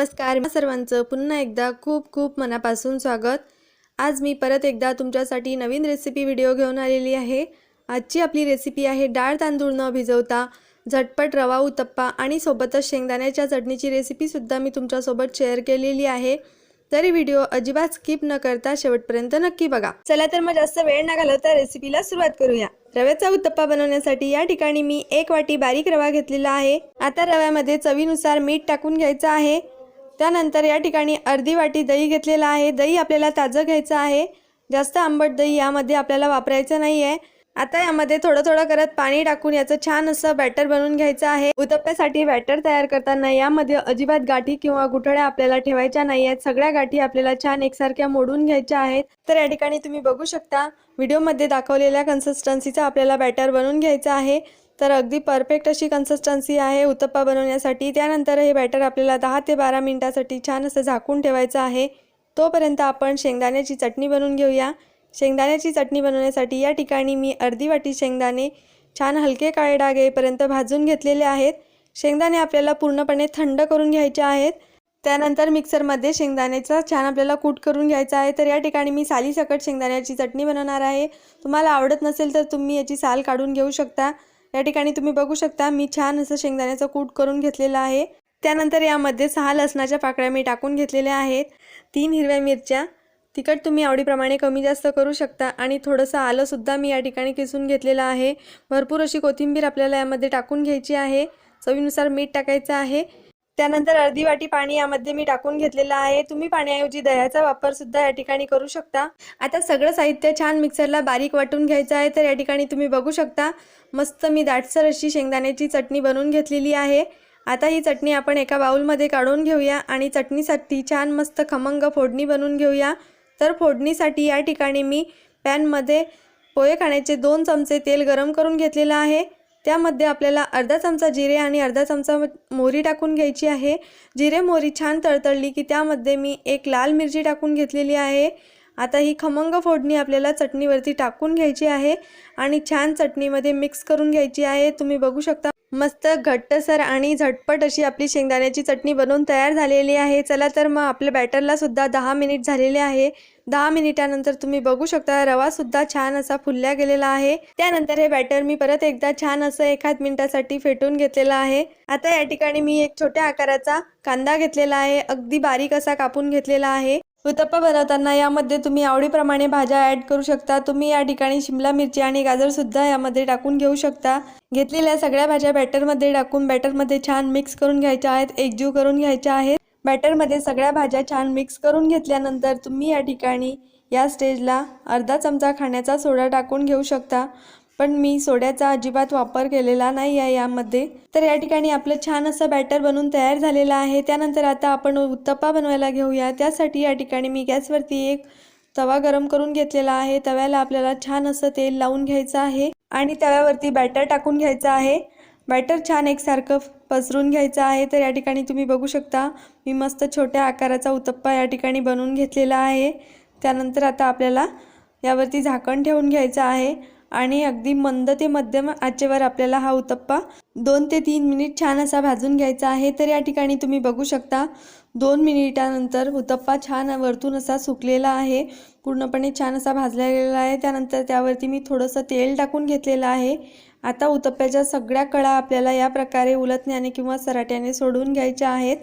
नमस्कार सर्वांचं पुन्हा एकदा खूप खूप मनापासून स्वागत. आज मी परत एकदा तुमच्यासाठी नवीन रेसिपी व्हिडिओ घेऊन आलेली आहे. आजची आपली रेसिपी आहे डाळ तांदूळ न भिजवता. झटपट रवा उत्तप्पा आणि सोबतच शेंगदाण्याच्या चटणीची रेसिपीसुद्धा मी तुमच्यासोबत शेअर केलेली आहे. तरी व्हिडिओ अजिबात स्किप न करता शेवटपर्यंत नक्की बघा. चला तर मग जास्त वेळ न घालवता रेसिपीला सुरुवात करूया. रव्याचा उत्तप्पा बनवण्यासाठी या ठिकाणी मी एक वाटी बारीक रवा घेतलेला आहे. आता रव्यामध्ये चवीनुसार मीठ टाकून घ्यायचं आहे. त्यानंतर या ठिकाणी अर्धी वाटी दही घेतलेला आहे. दही आपल्याला ताजं घ्यायचं आहे. जास्त आंबट दही यामध्ये आपल्याला वापरायचं नाही आहे आता यामध्ये थोडं थोडं करत पाणी टाकून याचं छान असं बॅटर बनवून घ्यायचं आहे. उतप्प्यासाठी बॅटर तयार करताना यामध्ये अजिबात गाठी किंवा गुठळ्या आपल्याला ठेवायच्या नाही आहेत सगळ्या गाठी आपल्याला छान एकसारख्या मोडून घ्यायच्या आहेत. तर या ठिकाणी तुम्ही बघू शकता व्हिडिओमध्ये दाखवलेल्या कन्सिस्टन्सीचा आपल्याला बॅटर बनवून घ्यायचा आहे. तर अगदी परफेक्ट अशी कन्सिस्टन्सी आहे उत्तप्पा बनवण्यासाठी. त्यानंतर हे बॅटर आपल्याला दहा ते बारा मिनटासाठी छान असं झाकून ठेवायचं आहे. तोपर्यंत आपण शेंगदाण्याची चटणी बनवून घेऊया. शेंगदाण्याची चटणी बनवण्यासाठी या ठिकाणी मी अर्धी वाटी शेंगदाणे छान हलके काळे डाग येईपर्यंत भाजून घेतलेले आहेत. शेंगदाणे आपल्याला पूर्णपणे थंड करून घ्यायचे आहेत. त्यानंतर मिक्सरमध्ये शेंगदाण्याचा छान आपल्याला कूट करून घ्यायचा आहे. तर या ठिकाणी मी सालीसकट शेंगदाण्याची चटणी बनवणार आहे. तुम्हाला आवडत नसेल तर तुम्ही याची साल काढून घेऊ शकता. या ठिकाणी तुम्ही बघू शकता मी छान असं शेंगदाण्याचं कूट करून घेतलेलं आहे. त्यानंतर यामध्ये सहा लसणाच्या पाकळ्या मी टाकून घेतलेल्या आहेत. तीन हिरव्या मिरच्या. तिखट तुम्ही आवडीप्रमाणे कमी जास्त करू शकता आणि थोडंसं आलंसुद्धा मी या ठिकाणी किसून घेतलेलं आहे. भरपूर अशी कोथिंबीर आपल्याला यामध्ये टाकून घ्यायची आहे. चवीनुसार मीठ टाकायचं आहे. त्यानंतर अर्धी वाटी पाणी यामध्ये मी टाकून घेतलेलं आहे. तुम्ही पाण्याऐवजी दह्याचा वापर सुद्धा या ठिकाणी करू शकता. आता सगळं साहित्य छान मिक्सरला बारीक वाटून घ्यायचं आहे तर या ठिकाणी तुम्ही बघू शकता. मस्त मी दाटसर अशी शेंगदाण्याची चटणी बनवून घेतलेली आहे. आता ही चटणी आपण एका बाउलमध्ये काढून घेऊया आणि चटणीसाठी छान मस्त खमंग फोडणी बनवून घेऊया. तर फोडणीसाठी या ठिकाणी मी पॅनमध्ये पोहे खाण्याचे दोन चमचे तेल गरम करून घेतलेलं आहे. त्यामध्ये आपल्याला अर्धा चमचा जिरे आणि अर्धा चमचा मोहरी टाकून घ्यायची आहे. जिरे मोहरी छान तळतळली की त्यामध्ये मी एक लाल मिरची टाकून घेतलेली आहे. आता ही खमंग फोडणी आपल्याला चटणीवरती टाकून घ्यायची आहे आणि छान चटणीमध्ये मिक्स करून घ्यायची आहे. तुम्ही बघू शकता मस्त घट्टसर आणि झटपट अशी आपली शेंगदाण्याची चटणी बनवून तयार झालेली आहे. चला तर मग आपल्या बॅटरला सुद्धा दहा मिनिट झालेले आहे. दहा मिनिटानंतर तुम्ही बघू शकता रवासुद्धा छान असा फुलल्या गेलेला आहे. त्यानंतर हे बॅटर मी परत एकदा छान असं एखाद मिनिटासाठी फेटून घेतलेलं आहे. आता या ठिकाणी मी एक छोट्या आकाराचा कांदा घेतलेला आहे. अगदी बारीक असा कापून घेतलेला आहे. उत्तप्पा बनवताना यामध्ये तुम्ही आवडीप्रमाणे भाज्या ॲड करू शकता. तुम्ही या ठिकाणी शिमला मिरची आणि गाजरसुद्धा यामध्ये टाकून घेऊ शकता. घेतलेल्या सगळ्या भाज्या बॅटरमध्ये टाकून बॅटरमध्ये छान मिक्स करून घ्यायच्या आहेत. एकजीव करून घ्यायच्या आहेत. बॅटरमध्ये सगळ्या भाज्या छान मिक्स करून घेतल्यानंतर तुम्ही या ठिकाणी या स्टेजला अर्धा चमचा खाण्याचा सोडा टाकून घेऊ शकता. पण मी सोड्याचा अजिबात वापर केलेला नाही आहे यामध्ये. तर या ठिकाणी आपलं छान असं बॅटर बनून तयार झालेलं आहे. त्यानंतर आता आपण उत्तप्पा बनवायला घेऊया. त्यासाठी या ठिकाणी मी गॅसवरती एक तवा गरम करून घेतलेला आहे. तव्याला आपल्याला छान असं तेल लावून घ्यायचं आहे आणि तव्यावरती बॅटर टाकून घ्यायचं आहे. बॅटर छान एकसारखं पसरून घ्यायचं आहे. तर या ठिकाणी तुम्ही बघू शकता मी मस्त छोट्या आकाराचा उत्तप्पा या ठिकाणी बनवून घेतलेला आहे. त्यानंतर आता आपल्याला यावरती झाकण ठेवून घ्यायचं आहे. आणि अगदी मंद ते मध्यम आचेवर आपल्याला हा उत्तप्पा दोन ते तीन मिनिट छान असा भाजून घ्यायचा आहे. तर या ठिकाणी तुम्ही बघू शकता दोन मिनिटानंतर उत्तप्पा छान वरतून असा सुकलेला आहे. पूर्णपणे छान असा भाजला गेलेला आहे. त्यानंतर त्यावरती मी थोडंसं तेल टाकून घेतलेलं आहे. आता उत्तप्प्याच्या सगळ्या कळा आपल्याला या प्रकारे उलटण्याने किंवा सराट्याने सोडून घ्यायच्या आहेत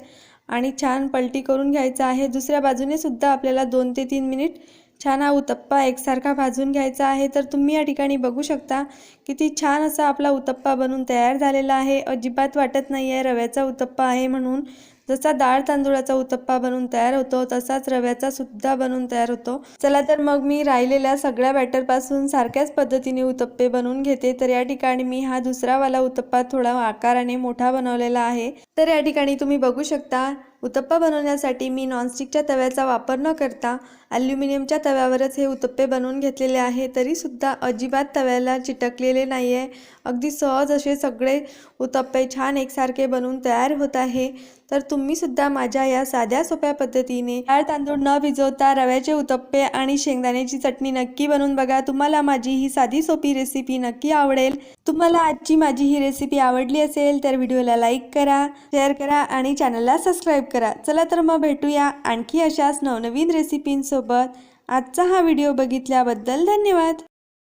आणि छान पलटी करून घ्यायचं आहे. दुसऱ्या बाजूने सुद्धा आपल्याला दोन ते तीन मिनिट छान हा उत्तप्पा एकसारखा भाजून घ्यायचा आहे. तर तुम्ही या ठिकाणी बघू शकता किती छान असा आपला उत्तप्पा बनून तयार झालेला आहे. अजिबात वाटत नाही आहे रव्याचा उत्तप्पा आहे म्हणून. जसा डाळ तांदूळाचा उत्तप्पा बनून तयार होतो तसाच रव्याचा सुद्धा बनवून तयार होतो. चला तर मग मी राहिलेल्या सगळ्या बॅटरपासून सारख्याच पद्धतीने उत्तप्पे बनवून घेते. तर या ठिकाणी मी हा दुसरावाला उत्तप्पा थोडा आकाराने मोठा बनवलेला आहे. तर या ठिकाणी तुम्ही बघू शकता उत्तप्पा बनवण्यासाठी मी नॉनस्टिकच्या तव्याचा वापर न करता ॲल्युमिनियमच्या तव्यावरच हे उत्तप्पे बनवून घेतलेले आहे. तरीसुद्धा अजिबात तव्याला चिटकलेले नाही आहे अगदी सहज असे सगळे उत्तप्पे छान एकसारखे बनवून तयार होत आहे. तर तुम्हीसुद्धा माझ्या या साध्या सोप्या पद्धतीने डाळ तांदूळ न भिजवता रव्याचे उत्तप्पे आणि शेंगदाण्याची चटणी नक्की बनवून बघा. तुम्हाला माझी ही साधी सोपी रेसिपी नक्की आवडेल. तुम्हाला आजची माझी ही रेसिपी आवडली असेल तर व्हिडिओला लाईक करा शेअर करा आणि चॅनलला सबस्क्राईब करा. चला तर मग भेटूया आणखी अशाच नवनवीन रेसिपींसोबत आजचा हा व्हिडिओ बघितल्याबद्दल धन्यवाद.